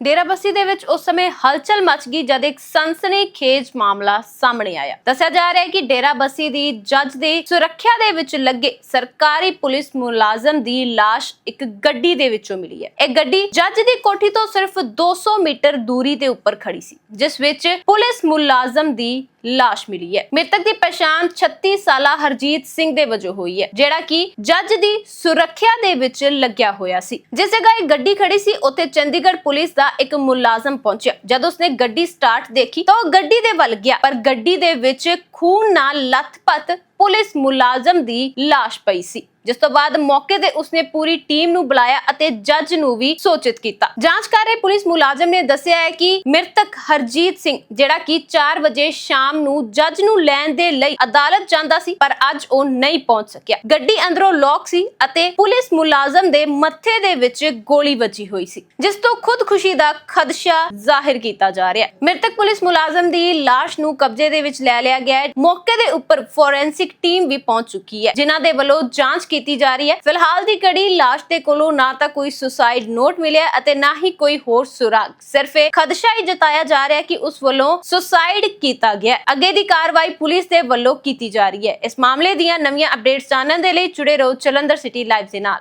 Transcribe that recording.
ਡੇਰਾਬੱਸੀ ਦੇ ਵਿੱਚ ਉਸ ਸਮੇਂ ਹਲਚਲ ਮਚ ਗਈ ਜਦ ਇੱਕ ਸਨਸਨੀਖੇਜ ਮਾਮਲਾ ਸਾਹਮਣੇ ਆਇਆ। ਦੱਸਿਆ ਜਾ ਰਿਹਾ ਹੈ ਕਿ ਡੇਰਾਬੱਸੀ ਦੀ ਜੱਜ ਦੀ ਸੁਰੱਖਿਆ ਦੇ ਵਿੱਚ ਲੱਗੇ ਸਰਕਾਰੀ ਪੁਲਿਸ ਮੁਲਾਜ਼ਮ ਦੀ ਲਾਸ਼ ਇੱਕ ਗੱਡੀ ਦੇ ਵਿੱਚੋਂ ਮਿਲੀ ਹੈ। ਇਹ ਗੱਡੀ ਜੱਜ ਦੀ ਕੋਠੀ ਤੋਂ ਸਿਰਫ 200 ਮੀਟਰ ਦੂਰੀ ਦੇ ਉੱਪਰ ਖੜੀ ਸੀ, ਜਿਸ ਵਿੱਚ ਪੁਲਿਸ ਮੁਲਾਜ਼ਮ ਦੀ ਲਾਸ਼ ਮਿਲੀ ਹੈ। ਮ੍ਰਿਤਕ ਦੀ ਪਛਾਣ 36 ਸਾਲਾ ਹਰਜੀਤ ਸਿੰਘ ਦੇ ਵਜੋਂ ਹੋਈ ਹੈ, ਜਿਹੜਾ ਕਿ ਜੱਜ ਦੀ ਸੁਰੱਖਿਆ ਦੇ ਵਿੱਚ ਲੱਗਿਆ ਹੋਇਆ ਸੀ। ਜਿਸ ਜਗ੍ਹਾ ਇਹ ਗੱਡੀ ਖੜੀ ਸੀ, ਉੱਥੇ ਚੰਡੀਗੜ੍ਹ ਪੁਲਿਸ ਦਾ ਇੱਕ ਮੁਲਾਜ਼ਮ ਪਹੁੰਚਿਆ। ਜਦ ਉਸਨੇ ਗੱਡੀ ਸਟਾਰਟ ਦੇਖੀ ਤਾਂ ਉਹ ਗੱਡੀ ਦੇ ਵੱਲ ਗਿਆ, ਪਰ ਗੱਡੀ ਦੇ ਵਿੱਚ ਖੂਨ ਨਾਲ ਲੱਥਪੱਥ ਪੁਲਿਸ ਮੁਲਾਜ਼ਮ ਦੀ ਲਾਸ਼ ਪਈ ਸੀ। ਜਿਸ ਤੋਂ ਬਾਅਦ ਮੌਕੇ ਤੇ ਉਸਨੇ ਪੂਰੀ ਟੀਮ ਨੂੰ ਬੁਲਾਇਆ ਅਤੇ ਜੱਜ ਨੂੰ ਵੀ ਸੂਚਿਤ ਕੀਤਾ। ਜਾਂਚ ਕਰ ਰਹੇ ਪੁਲਿਸ ਮੁਲਾਜ਼ਮ ਨੇ ਦੱਸਿਆ ਹੈ ਕਿ ਮ੍ਰਿਤਕ ਹਰਜੀਤ ਸਿੰਘ, ਜਿਹੜਾ ਕਿ 4 ਵਜੇ ਸ਼ਾਮ ਨੂੰ ਜੱਜ ਨੂੰ ਲੈਣ ਦੇ ਲਈ ਅਦਾਲਤ ਜਾਂਦਾ ਸੀ, ਪਰ ਅੱਜ ਉਹ ਨਹੀਂ ਪਹੁੰਚ ਸਕਿਆ। ਗੱਡੀ ਅੰਦਰੋਂ ਲੌਕ ਸੀ ਅਤੇ ਪੁਲਿਸ ਮੁਲਾਜ਼ਮ ਦੇ ਮੱਥੇ ਦੇ ਵਿੱਚ ਗੋਲੀ ਵੱਜੀ ਹੋਈ ਸੀ, ਜਿਸ ਤੋਂ ਖੁਦਕੁਸ਼ੀ ਦਾ ਖਦਸ਼ਾ ਜ਼ਾਹਿਰ ਕੀਤਾ ਜਾ ਰਿਹਾ ਹੈ। ਮ੍ਰਿਤਕ ਪੁਲਿਸ ਮੁਲਾਜ਼ਮ ਦੀ ਲਾਸ਼ ਨੂੰ ਕਬਜ਼ੇ ਦੇ ਵਿੱਚ ਲੈ ਲਿਆ ਗਿਆ ਹੈ। ਮੌਕੇ ਦੇ ਉੱਪਰ ਫੋਰੈਂਸਿਕ ਟੀਮ ਵੀ ਪਹੁੰਚ ਚੁੱਕੀ ਹੈ, ਜਿਨ੍ਹਾਂ ਦੇ ਵੱਲੋਂ ਜਾਂਚ ਕੀਤੀ ਜਾ ਰਹੀ ਹੈ। ਫਿਲਹਾਲ ਦੀ ਕੜੀ ਲਾਸ਼ ਦੇ ਕੋਲੋਂ ਨਾ ਤਾਂ ਕੋਈ ਸੁਸਾਈਡ ਨੋਟ ਮਿਲਿਆ ਅਤੇ ਨਾ ਹੀ ਕੋਈ ਹੋਰ ਸੁਰਾਗ। ਸਿਰਫ ਇਹ ਖਦਸ਼ਾ ਹੀ ਜਤਾਇਆ ਜਾ ਰਿਹਾ ਕਿ ਉਸ ਵੱਲੋਂ ਸੁਸਾਈਡ ਕੀਤਾ ਗਿਆ ਅੱਗੇ ਦੀ ਕਾਰਵਾਈ ਪੁਲਿਸ ਦੇ ਵੱਲੋਂ ਕੀਤੀ ਜਾ ਰਹੀ ਹੈ। ਇਸ ਮਾਮਲੇ ਦੀਆਂ ਨਵੀਆਂ ਅਪਡੇਟਸ ਜਾਣਨ ਦੇ ਲਈ ਜੁੜੇ ਰਹੋ ਚਲੰਦਰ ਸਿਟੀ ਲਾਈਵ ਦੇ ਨਾਲ।